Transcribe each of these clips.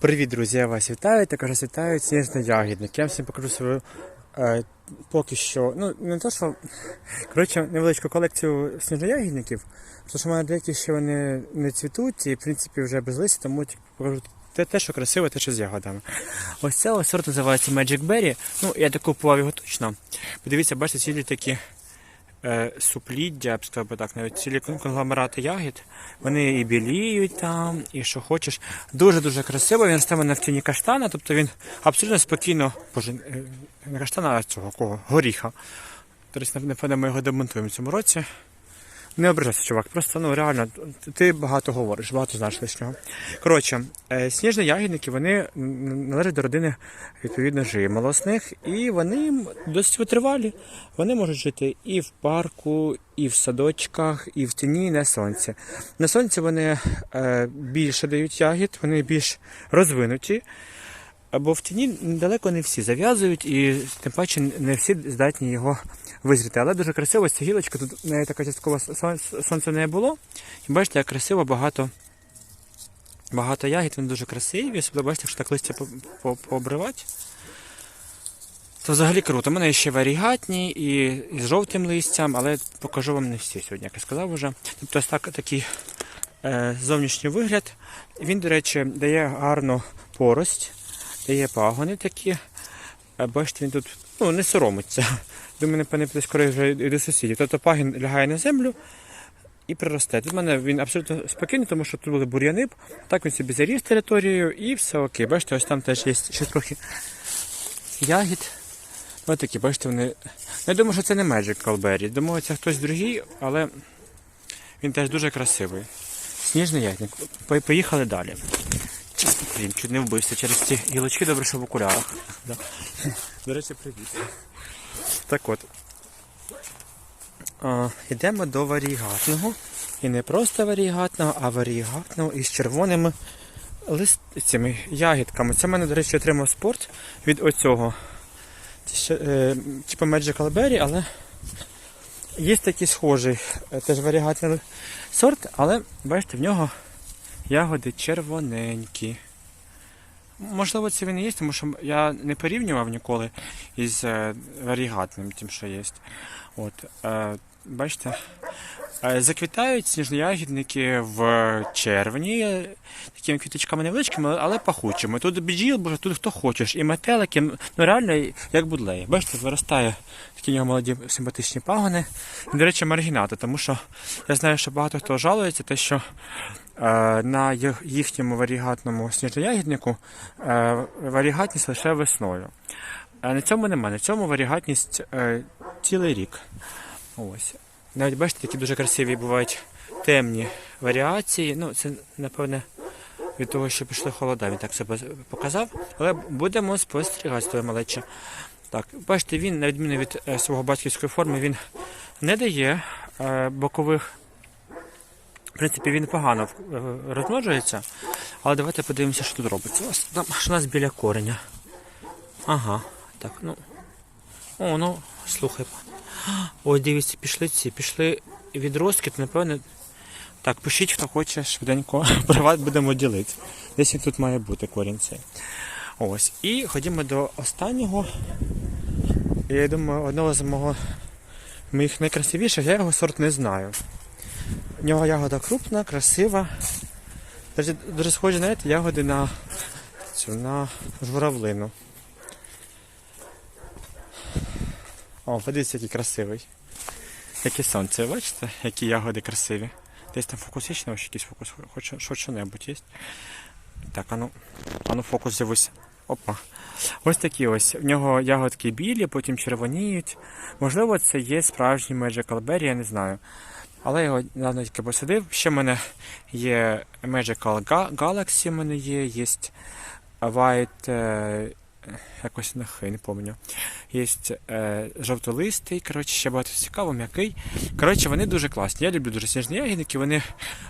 Привіт, друзі! Я вас вітаю. Також вітаю сніжно-ягідник. Я вам всім покажу свою е, поки що. Ну, не те, що. Коротше, невеличку колекцію сніжно-ягідників. Тому що в мене деякі ще вони не цвітуть і, в принципі, вже без листя, тому покажу те, те, що красиве, те, що з ягодами. Ось це ось сорт називається Magic Berry. Ну, я так купував його точно. Подивіться, бачите, цілі такі супліддя, я б сказав би так, навіть цілі кон- конгломерати ягід. Вони і біліють там, і що хочеш. Дуже-дуже красиво. Він росте мене в тіні каштана, тобто він абсолютно спокійно, боже, е, не каштана, а цього кого? Горіха. Тобто, напевно, ми його демонтуємо в цьому році. Не ображайся, чувак, просто ну реально, ти багато говориш, багато знаєш лишнього. Коротше, е, сніжні ягідники вони належать до родини відповідно жимолосних, і вони досить витривалі. Вони можуть жити і в парку, і в садочках, і в тіні, і на сонці. На сонці вони е, більше дають ягід, вони більш розвинуті. Бо в тіні далеко не всі зав'язують, і тим паче не всі здатні його визріти. Але дуже красиво ця гілочка, тут неї така часткова сон- сонця не було. І бачите, як красиво, багато, багато ягід, вони дуже красиві. Особливо бачите, що так листя по- по- пообривати. То взагалі круто. У мене ще варігатні і, і з жовтим листям, але покажу вам не всі сьогодні, як я сказав вже. Тобто ось так, такий е, зовнішній вигляд. Він, до речі, дає гарну порость, дає пагони такі. Е, Бачите, він тут ну, не соромиться. Думаю, напевне, піде скоро вже і до сусідів. Тобто пагін лягає на землю і приросте. Тут мене він абсолютно спокійний, тому що тут були бур'яни. Так він собі заріс територією і все окей. Бачите, ось там теж є ще трохи ягід. Ось такі, бачите, вони. Я думаю, що це не Magic Calberry. Думаю, це хтось другий, але він теж дуже красивий. Сніжний ягідник. Поїхали далі. Блін, чуть не вбився через ці гілочки, добре, що в окулярах. До речі, привіт. Так от. Йдемо до варігатного. І не просто варігатного, а варігатного із червоними лист... цими ягідками. Це в мене, до речі, отримав спорт від оцього. Е, типу Magical Berry, але є такий схожий е, теж варігатний сорт, але бачите, в нього ягоди червоненькі. Можливо, це він і є, тому що я не порівнював ніколи із е, варігатним, тим, що є. От, е, бачите, е, заквітають сніжноягідники в червні, такими квіточками невеличкими, але пахучими. Тут бджіл, боже, тут хто хочеш, і метелики, ну реально як будлеї. Бачите, виростає такі нього молоді симпатичні пагони. До речі, маргінати, тому що я знаю, що багато хто жалується, те, що е, на їхньому варігатному сніжноягіднику е, варігатність лише весною. На цьому немає. На цьому варігатність цілий рік. Ось. Навіть бачите, такі дуже красиві бувають темні варіації. Ну, це, напевне, від того, що пішли холода, він так себе показав. Але будемо спостерігати з тою малече. Так, бачите, він, на відміну від е, свого батьківської форми, він не дає е, бокових. В принципі, він погано е, розмножується. Але давайте подивимося, що тут робиться. Ось там що у нас біля кореня. Ага, так, ну. О, ну, слухай. Ой, дивіться, пішли ці, пішли відростки, то напевно. Так, пишіть, хто хоче швиденько. Приват будемо ділити. Десь він тут має бути корінь цей. Ось. І ходімо до останнього. Я думаю, одного з мого моїх найкрасивіших, я його сорт не знаю. У нього ягода крупна, красива. Дуже схожі, знаєте, ягоди на цю на журавлину. О, подивіться, який красивий. Яке сонце, бачите, які ягоди красиві. Десь там фокус є, ще якийсь фокус, хоч що-небудь є. Так, ану, ану фокус з'явився. Опа. Ось такі ось. В нього ягодки білі, потім червоніють. Можливо, це є справжній Magical Berry, я не знаю. Але його недавно тільки посадив. Ще в мене є Magical Galaxy, в мене є, є White, е, якось нахи, не пам'ятаю. Є е, жовтолистий, коротше, ще багато цікаво, м'який. Коротше, вони дуже класні. Я люблю дуже сніжні ягідники, вони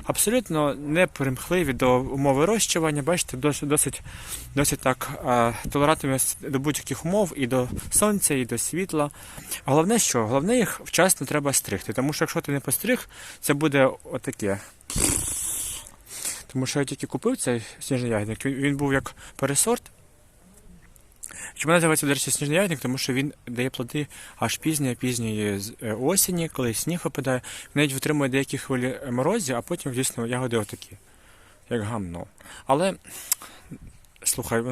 абсолютно не примхливі до умов вирощування. Бачите, досить, досить, досить так е, толерантні до будь-яких умов і до сонця, і до світла. Головне що? Головне їх вчасно треба стригти, тому що якщо ти не постриг, це буде отаке. Тому що я тільки купив цей сніжний ягідник, він був як пересорт. Чому називається, до речі? Тому що він дає плоди аж пізньої пізньої з- е, осені, коли сніг випадає. Він навіть витримує деякі хвилі морозів, а потім, звісно, ягоди отакі, як гамно. Але слухай,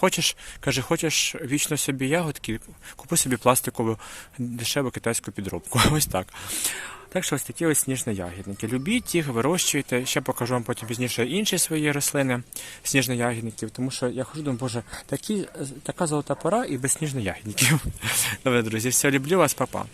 хочеш, каже, хочеш вічно собі ягодки, купи собі пластикову дешеву китайську підробку. Ось так. Так що ось такі ось сніжноягідники. Любіть їх, вирощуйте. Ще покажу вам потім пізніше інші свої рослини сніжноягідників, тому що я хожу, думаю, боже, такі, така золота пора і без сніжноягідників. Добре, друзі, все люблю вас, папа.